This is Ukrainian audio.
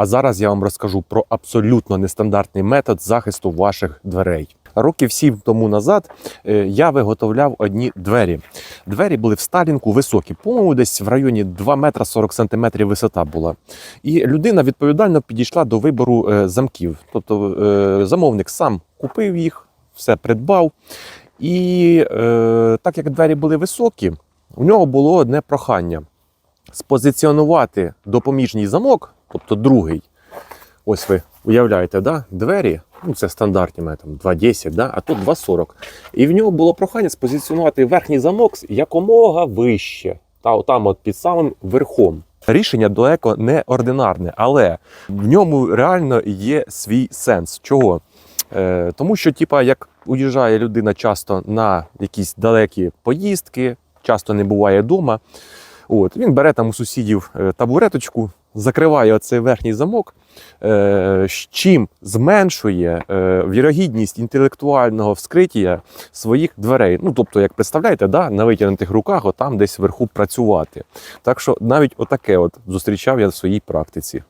А зараз я вам розкажу про абсолютно нестандартний метод захисту ваших дверей. Років сім тому назад е, я виготовляв одні двері. Двері були в Сталінку високі, по-моєму, десь в районі 2 метра 40 сантиметрів висота була. І людина відповідально підійшла до вибору е, замків. Тобто е, замовник сам купив їх, все придбав. І так як двері були високі, у нього було одне прохання спозиціонувати допоміжній замок, тобто другий. Ось ви уявляєте, да? двері, ну це стандартні там 2,10, да? а тут 2,40. І в нього було прохання спозиціонувати верхній замок якомога вище, та отам от під самим верхом. Рішення далеко не ординарне, але в ньому реально є свій сенс. Чого? Е, тому що, типа, як уїжджає людина часто на якісь далекі поїздки, часто не буває вдома. От, він бере там у сусідів е, табуреточку, закриває оцей верхній замок, е, чим зменшує е, вірогідність інтелектуального вскриття своїх дверей. Ну, тобто, як представляєте, да, на витягнутих руках, отам десь вверху працювати. Так що навіть отаке от зустрічав я в своїй практиці.